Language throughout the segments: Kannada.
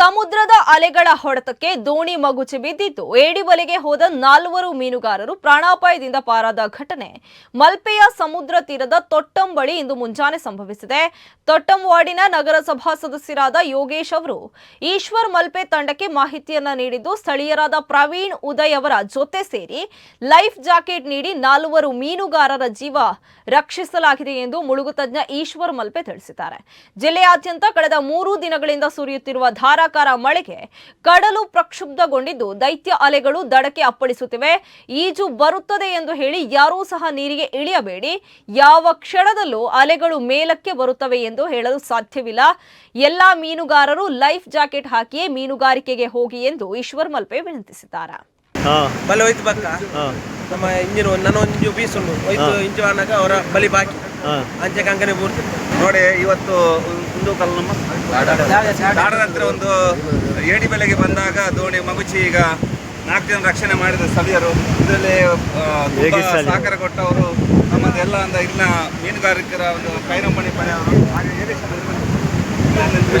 ಸಮುದ್ರದ ಅಲೆಗಳ ಹೊಡೆತಕ್ಕೆ ದೋಣಿ ಮಗುಚಿ ಬಿದ್ದಿದ್ದು ಏಡಿ ಬಲೆಗೆ ಹೋದ ನಾಲ್ವರು ಮೀನುಗಾರರು ಪ್ರಾಣಾಪಾಯದಿಂದ ಪಾರಾದ ಘಟನೆ. ಮಲ್ಪೆಯ ಸಮುದ್ರ ತೀರದ ತೊಟ್ಟಂ ಬಳಿ ಇಂದು ಮುಂಜಾನೆ ಸಂಭವಿಸಿದೆ. ತೊಟ್ಟಂ ವಾರ್ಡಿನ ನಗರಸಭಾ ಸದಸ್ಯರಾದ ಯೋಗೇಶ್ ಅವರು, ಈಶ್ವರ್ ಮಲ್ಪೆ ತಂಡಕ್ಕೆ ಮಾಹಿತಿಯನ್ನ ನೀಡಿದ್ದು, ಸ್ಥಳೀಯರಾದ ಪ್ರವೀಣ್ ಉದಯ್ ಅವರ ಜೊತೆ ಸೇರಿ ಲೈಫ್ ಜಾಕೆಟ್ ನೀಡಿ ನಾಲ್ವರು ಮೀನುಗಾರರ ಜೀವ ರಕ್ಷಿಸಲಾಗಿದೆ ಎಂದು ಮುಳುಗು ತಜ್ಞ ಈಶ್ವರ್ ಮಲ್ಪೆ ತಿಳಿಸಿದ್ದಾರೆ. ಜಿಲ್ಲೆಯಾದ್ಯಂತ ಕಳೆದ ಮೂರು ದಿನಗಳಿಂದ ಸುರಿಯುತ್ತಿರುವ ಧಾರಾಕಾರ ಮಳೆಗೆ ಕಡಲು ಪ್ರಕ್ಷುಬ್ಧಗೊಂಡಿದ್ದು ದೈತ್ಯ ಅಲೆಗಳು ದಡಕ್ಕೆ ಅಪ್ಪಳಿಸುತ್ತಿವೆ. ಈಜು ಬರುತ್ತದೆ ಎಂದು ಹೇಳಿ ಯಾರೂ ಸಹ ನೀರಿಗೆ ಇಳಿಯಬೇಡಿ. ಯಾವ ಕ್ಷಣದಲ್ಲೂ ಅಲೆಗಳು ಮೇಲಕ್ಕೆ ಬರುತ್ತವೆ ಎಂದು ಹೇಳಲು ಸಾಧ್ಯವಿಲ್ಲ. ಎಲ್ಲಾ ಮೀನುಗಾರರು ಲೈಫ್ ಜಾಕೆಟ್ ಹಾಕಿಯೇ ಮೀನುಗಾರಿಕೆಗೆ ಹೋಗಿ ಎಂದು ಈಶ್ವರ್ ಮಲ್ಪೆ ವಿನಂತಿಸಿದ್ದಾರೆ. ಹಾಂ. ಬಲೆ ಹೋಯ್ತು ಬಕ್ಕ ಹಾಂ. ನಮ್ಮ ಇಂಜಿನ್ ನಾನು ಒಂಜು ಬೀಸ್ ಉಂಡು ಹೋಯ್ತು ಹಾ. ಇಂಚು ಅನ್ನಗ ಅವರ ಬಲಿ ಬಾಕಿ. ಹಾಂ. ಅಂಚೆ ಕಂಕನೆ ಪೂರ್ತಿ. ನೋಡಿ ಇವತ್ತು ದಾಡದ ಹತ್ರ ಒಂದು ಏಡಿ ಬೆಲೆಗೆ ಬಂದಾಗ ದೋಣಿ ಮಗುಚಿ ಈಗ ನಾಲ್ಕು ಜನ ರಕ್ಷಣೆ ಮಾಡಿದ ಸ್ಥಳೀಯರು. ಇದರಲ್ಲಿ? ಸಹಕಾರ ಕೊಟ್ಟವರು. ನಮ್ಮದೆಲ್ಲ ಒಂದು ಇಲ್ಲಿನ ಮೀನುಗಾರಿಕರ ಒಂದು ಕೈನಂಬಣಿ ಪಡೆಯವರು ಹಾಗೆ ಯೋಗೇಶ್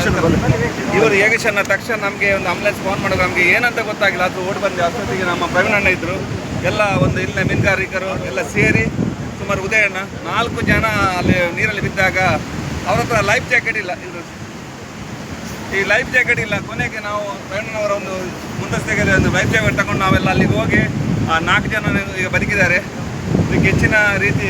ಅಣ್ಣ ಇವರು ಯೋಗೇಶ್ ಅಣ್ಣ ತಕ್ಷಣ ನಮಗೆ ಒಂದು ಆಂಬುಲೆನ್ಸ್ ಫೋನ್ ಮಾಡೋದು ನಮಗೆ ಏನಂತ ಗೊತ್ತಾಗಿಲ್ಲ. ಅದು ಓಡಿ ಬಂದೆ ಅಷ್ಟೊತ್ತಿಗೆ ನಮ್ಮ ಪ್ರವೀಣಣ್ಣ ಇದ್ದರು ಇದ್ರು. ಎಲ್ಲ ಒಂದು ಇಲ್ಲಿನ ಮೀನುಗಾರಿಕರು ಎಲ್ಲ ಸೇರಿ ಸುಮಾರು ಉದಯಣ್ಣ. ನಾಲ್ಕು ಜನ ಅಲ್ಲಿ ನೀರಲ್ಲಿ ಬಿದ್ದಾಗ ಅವ್ರ ಹತ್ರ ಲೈಫ್ ಜಾಕೆಟ್ ಇಲ್ಲ ಈ ಲೈಫ್ ಜಾಕೆಟ್ ಇಲ್ಲ, ಕೊನೆಗೆ ನಾವು ಪ್ರವೀಣನವರ ಒಂದು ಮುಂದಸ್ತೆಗೆ ಒಂದು ಲೈಫ್ ಜಾಕೆಟ್ ತಗೊಂಡು ನಾವೆಲ್ಲ ಅಲ್ಲಿಗೆ ಹೋಗಿ, ಆ ನಾಲ್ಕು ಜನ ಈಗ ಬದುಕಿದ್ದಾರೆ. ಇದಕ್ಕೆ ಹೆಚ್ಚಿನ ರೀತಿ